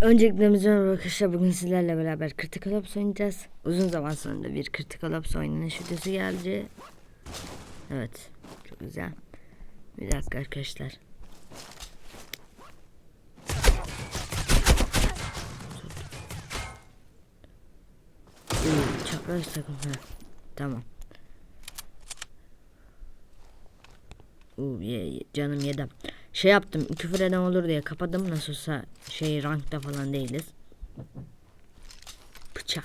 Öncelikle merhaba arkadaşlar bugün sizlerle beraber Critical Ops oynayacağız. Uzun zaman sonra bir Critical Ops oynanış videosu geldi. Evet çok güzel. Bir dakika arkadaşlar. Çapraz takım ha. Tamam. Uu, ye, ye- canım yedim. Şey yaptım küfür eden olur diye kapadım nasıl olsa şey rankta falan değiliz. Bıçak.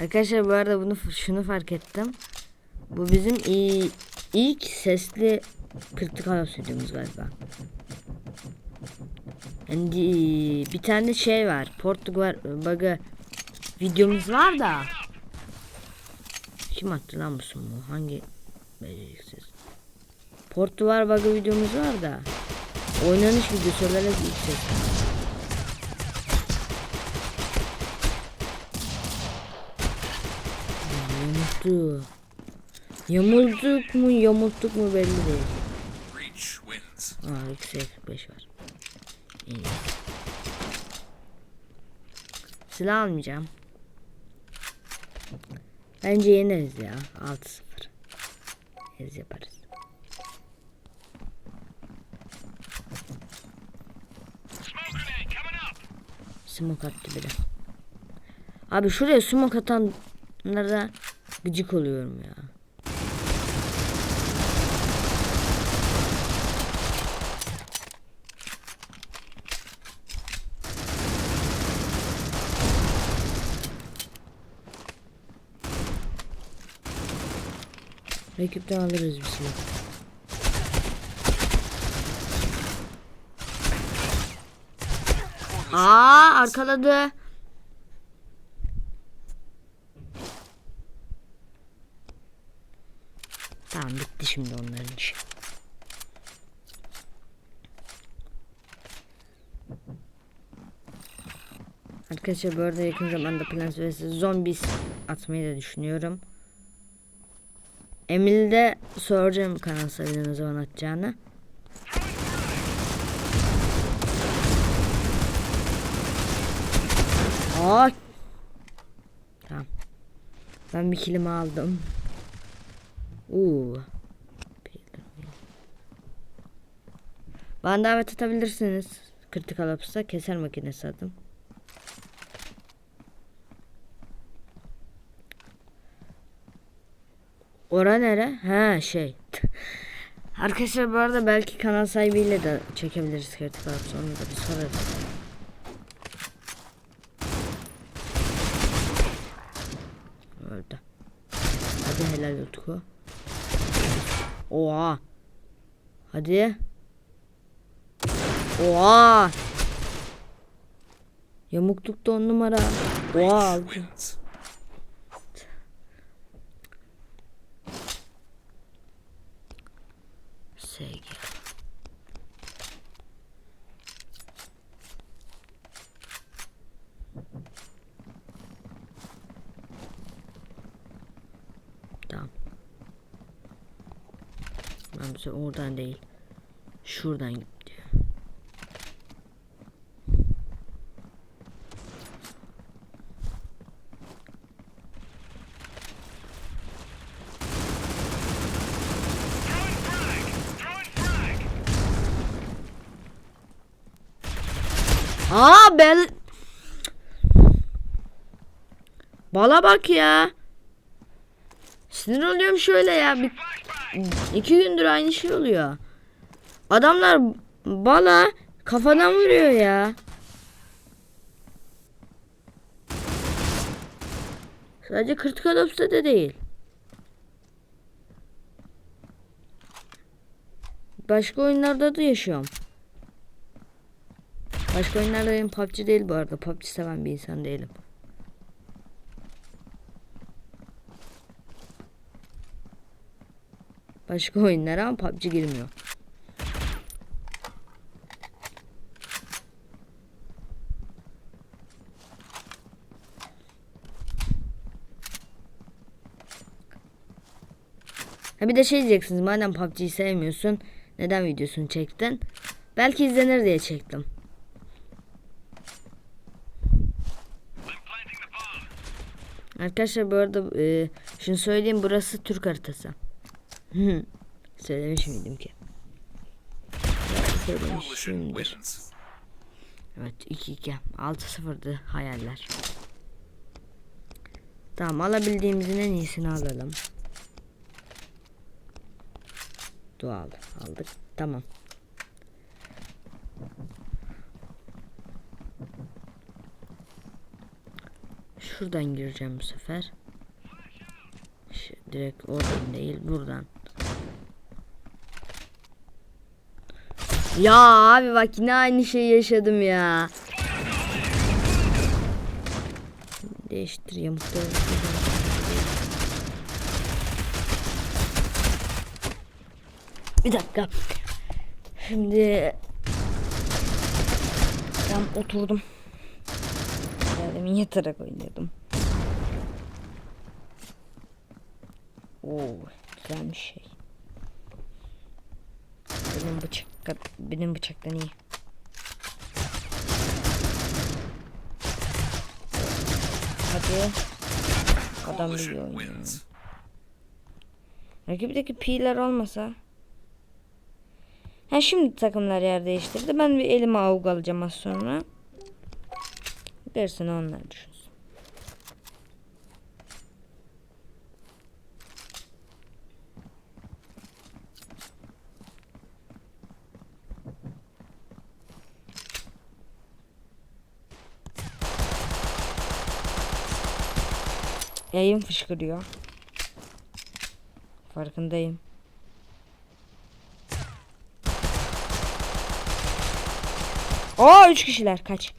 Arkadaşlar bu arada bunu şunu fark ettim. Bu bizim ilk sesli kritikal videomuz galiba. Yani bir tane şey var. Portugal bug'ı videomuz var da. Kim attı lan bu sumu? Hangi beceriksiz? Portugal bug'ı videomuz var da. Oynanış videosu olarak ilk ses. Yamultu. Yamulduk mu yamulttuk mu belli değil. Aa eksi 45 var. İyi. Silah almayacağım. Bence yeneriz ya. 6-0. Ez yaparız. Smoke attı biri. Abi şuraya smoke atanlara gıcık oluyorum ya. Rakipten alırız bir silah. Aa arkaladı. Tamam bitti şimdi onların işi. Arkadaşlar bu arada yakın zamanda Plants vs Zombies atmayı da düşünüyorum. Emil'de soracağım kanal sayıda ne zaman atacağını. Aa. Tamam. Ben bir kilimi aldım. Uuu. Bana davet atabilirsiniz. Kritikal Ops'a keser makinesi adım. Ora nere? Ha şey. Arkadaşlar bu arada belki kanal sahibiyle de çekebiliriz Kritikal Ops. Onu da bir sorarız. Öldü. Hadi helal Utku. Oha. Hadi. Oha. Yamuklukta on numara. Oha. aldı. Wins. SG. Tamam. Ben bize oradan değil. Şuradan gitti. Aa bel Bala bak ya. Sinir oluyorum şöyle ya. Bir, iki gündür aynı şey oluyor. Adamlar bala kafadan vuruyor ya. Sadece kritikal ops'ta da değil. Başka oyunlarda da yaşıyorum. Başka oyunlarda benim PUBG değil bu arada. PUBG seven bir insan değilim. Başka oyunlara ama PUBG girmiyor. Ha bir de şey diyeceksiniz madem PUBG'yi sevmiyorsun neden videosunu çektin? Belki izlenir diye çektim. Arkadaşlar bu arada e, şunu söyleyeyim burası Türk haritası. Söylemiş miydim ki? Evet 2-2. 6-0'dı hayaller. Tamam alabildiğimizin en iyisini alalım. Doğal aldık. Tamam. Şuradan gireceğim bu sefer. Direkt oradan değil buradan. Ya abi bak yine aynı şeyi yaşadım ya. Değiştireyim. Bir dakika. Şimdi ben oturdum. Demin yatarak oynuyordum. Oo, güzelmiş şey. Benim bıçak benim bıçaktan iyi. Hadi. Adam iyi oynuyor. Rakipteki piler olmasa. Ha şimdi takımlar yer değiştirdi. Ben bir elime avuk alacağım az sonra. Gerisini onlar düşünsün. Yayın fışkırıyor. Farkındayım. Oo üç kişiler kaç.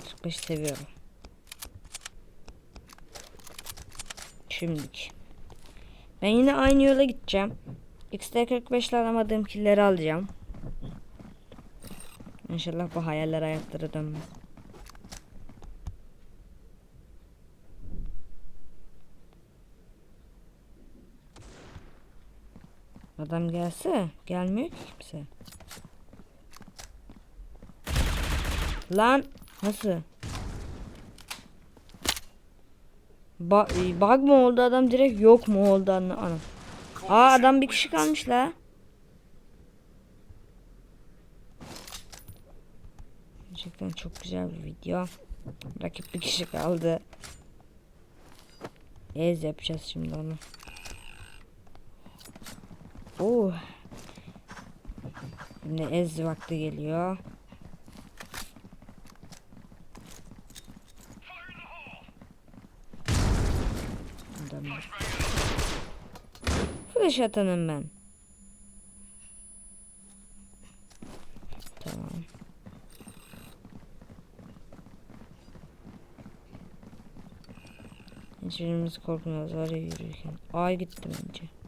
İşte 45 seviyorum. Şimdilik. Ben yine aynı yola gideceğim. XT45 ile alamadığım killeri alacağım. İnşallah bu hayaller ayaklara dönmez. Adam gelse gelmiyor ki kimse. Lan nasıl? Ba e, bug mı oldu adam direkt yok mu oldu anla ana. Aa adam bir kişi kalmış la. Gerçekten çok güzel bir video. Rakip bir kişi kaldı. Ez yapacağız şimdi onu. Oo. Şimdi ez vakti geliyor. Adamlar. Flash atanım ben. Tamam. Hiçbirimiz korkmuyoruz var ya yürürken. Ay gittim önce.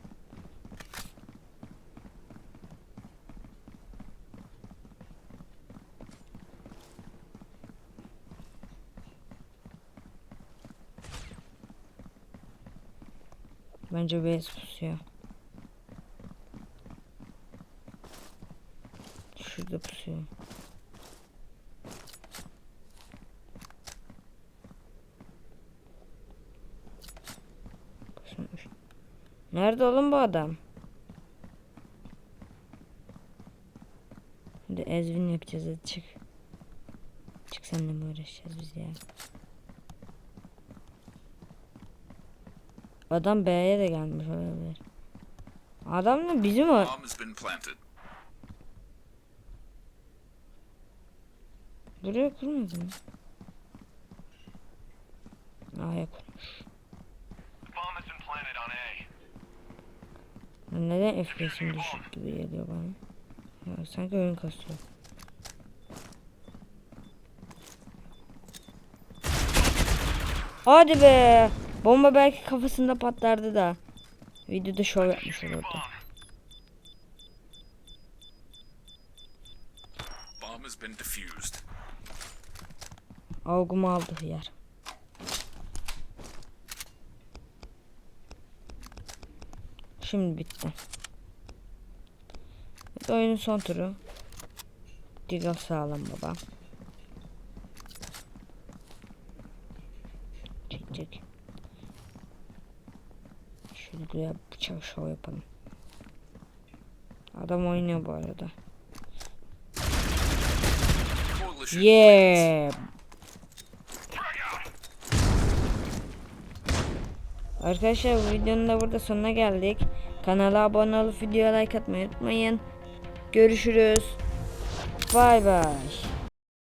Bence beyaz pusuyor. Şurada pusuyor. Nerede oğlum bu adam? Hadi ezvin yapacağız hadi çık. Çık seninle mi uğraşacağız biz ya? Adam B'ye de gelmiş olabilir. Adam da bizim o. Buraya kurmadı mı? A'ya kurmuş. Neden FPS'im düşük gibi geliyor bana? Ya, sanki oyun kasıyor. Hadi be. Bomba belki kafasında patlardı da. Videoda şov yapmış olurdu. Algımı aldı yer. Şimdi bitti. Evet, oyunun son turu. Digal sağlam baba. Güzel bıçak şov yapalım. Adam oynuyor bu arada. Yeah. Arkadaşlar videonun da burada sonuna geldik. Kanala abone olup videoya like atmayı unutmayın. Görüşürüz. Bay bay.